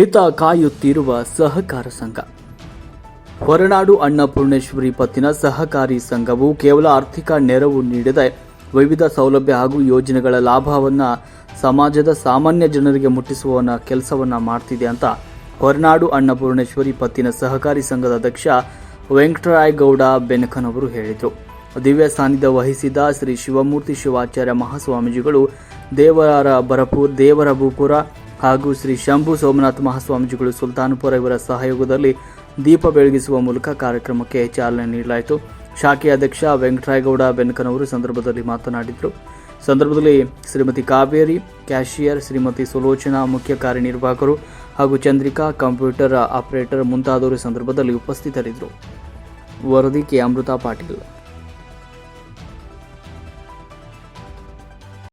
ಹಿತ ಕಾಯುತ್ತಿರುವ ಸಹಕಾರ ಸಂಘ. ಹೊರನಾಡು ಅಣ್ಣಪೂರ್ಣೇಶ್ವರಿ ಪತ್ತಿನ ಸಹಕಾರಿ ಸಂಘವು ಕೇವಲ ಆರ್ಥಿಕ ನೆರವು ನೀಡದೆ ವಿವಿಧ ಸೌಲಭ್ಯ ಹಾಗೂ ಯೋಜನೆಗಳ ಲಾಭವನ್ನು ಸಮಾಜದ ಸಾಮಾನ್ಯ ಜನರಿಗೆ ಮುಟ್ಟಿಸುವ ಕೆಲಸವನ್ನು ಮಾಡ್ತಿದೆ ಅಂತ ಹೊರನಾಡು ಅಣ್ಣಪೂರ್ಣೇಶ್ವರಿ ಪತ್ತಿನ ಸಹಕಾರಿ ಸಂಘದ ಅಧ್ಯಕ್ಷ ವೆಂಕಟರಾಯಗೌಡ ಬೆನಕನ್ ಅವರು ಹೇಳಿದರು. ದಿವ್ಯ ಸಾನ್ನಿಧ್ಯ ವಹಿಸಿದ ಶ್ರೀ ಶಿವಮೂರ್ತಿ ಶಿವಾಚಾರ್ಯ ಮಹಾಸ್ವಾಮೀಜಿಗಳು ದೇವರ ಬರಪುರ್, ದೇವರ ಭೂಪುರ ಹಾಗೂ ಶ್ರೀ ಶಂಭು ಸೋಮನಾಥ ಮಹಾಸ್ವಾಮೀಜಿಗಳು ಸುಲ್ತಾನ್ಪುರ ಇವರ ಸಹಯೋಗದಲ್ಲಿ ದೀಪ ಬೆಳಗಿಸುವ ಮೂಲಕ ಕಾರ್ಯಕ್ರಮಕ್ಕೆ ಚಾಲನೆ ನೀಡಲಾಯಿತು. ಶಾಖೆ ಅಧ್ಯಕ್ಷ ವೆಂಕಟರಾಯಗೌಡ ಬೆನಕನವರು ಸಂದರ್ಭದಲ್ಲಿ ಮಾತನಾಡಿದರು. ಸಂದರ್ಭದಲ್ಲಿ ಶ್ರೀಮತಿ ಕಾವೇರಿ, ಕ್ಯಾಶಿಯರ್ ಶ್ರೀಮತಿ ಸುಲೋಚನಾ ಮುಖ್ಯ ಕಾರ್ಯನಿರ್ವಾಹಕರು ಹಾಗೂ ಚಂದ್ರಿಕಾ ಕಂಪ್ಯೂಟರ್ ಆಪರೇಟರ್ ಮುಂತಾದವರು ಸಂದರ್ಭದಲ್ಲಿ ಉಪಸ್ಥಿತರಿದ್ದರು. ವರದಿ ಕೆ. ಅಮೃತ ಪಾಟೀಲ್.